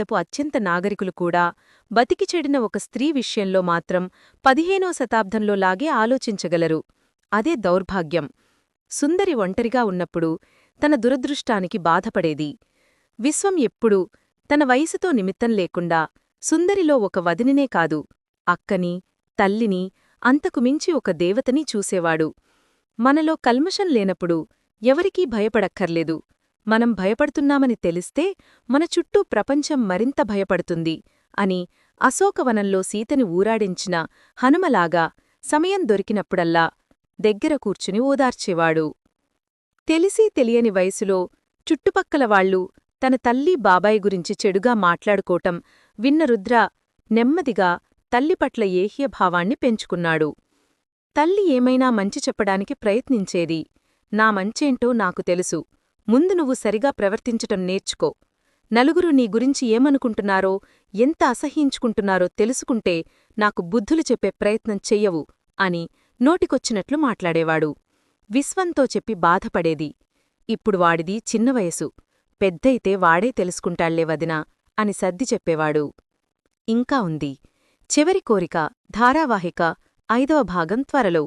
దపు అత్యంత నాగరికులు కూడా బతికి చెడిన ఒక స్త్రీ విషయంలో మాత్రం పదిహేనో శతాబ్దంలో లాగే ఆలోచించగలరు. అదే దౌర్భాగ్యం. సుందరి ఒంటరిగా ఉన్నప్పుడు తన దురదృష్టానికి బాధపడేది. విశ్వం ఎప్పుడూ తన వయసుతో నిమిత్తం లేకుండా సుందరిలో ఒక వదినినే కాదు అక్కని తల్లిని అంతకు మించి ఒక దేవతని చూసేవాడు. మనలో కల్మషం లేనప్పుడు ఎవరికీ భయపడక్కర్లేదు. మనం భయపడుతున్నామని తెలిస్తే మన చుట్టూ ప్రపంచం మరింత భయపడుతుంది అని అశోకవనంలో సీతని ఊరాడించిన హనుమలాగా సమయం దొరికినప్పుడల్లా దగ్గర కూర్చుని ఓదార్చేవాడు. తెలిసి తెలియని వయసులో చుట్టుపక్కల వాళ్ళు తన తల్లి బాబాయి గురించి చెడుగా మాట్లాడుకోటం విన్న రుద్ర నెమ్మదిగా తల్లిపట్ల ఏహ్యభావాన్ని పెంచుకున్నాడు. తల్లి ఏమైనా మంచి చెప్పడానికి ప్రయత్నించేది నా మంచేంటో నాకు తెలుసు ముందు నువ్వు సరిగా ప్రవర్తించటం నేర్చుకో. నలుగురు నీ గురించి ఏమనుకుంటున్నారో ఎంత అసహ్యించుకుంటున్నారో తెలుసుకుంటే నాకు బుద్ధులు చెప్పే ప్రయత్నం చెయ్యవు అని నోటికొచ్చినట్లు మాట్లాడేవాడు. విశ్వంతో చెప్పి బాధపడేది. ఇప్పుడు వాడిది చిన్న వయసు. పెద్దయితే వాడే తెలుసుకుంటాళ్ళే వదినా అని సర్ది చెప్పేవాడు. ఇంకా ఉంది. చివరి కోరిక ధారావాహిక ఐదవ భాగం త్వరలో.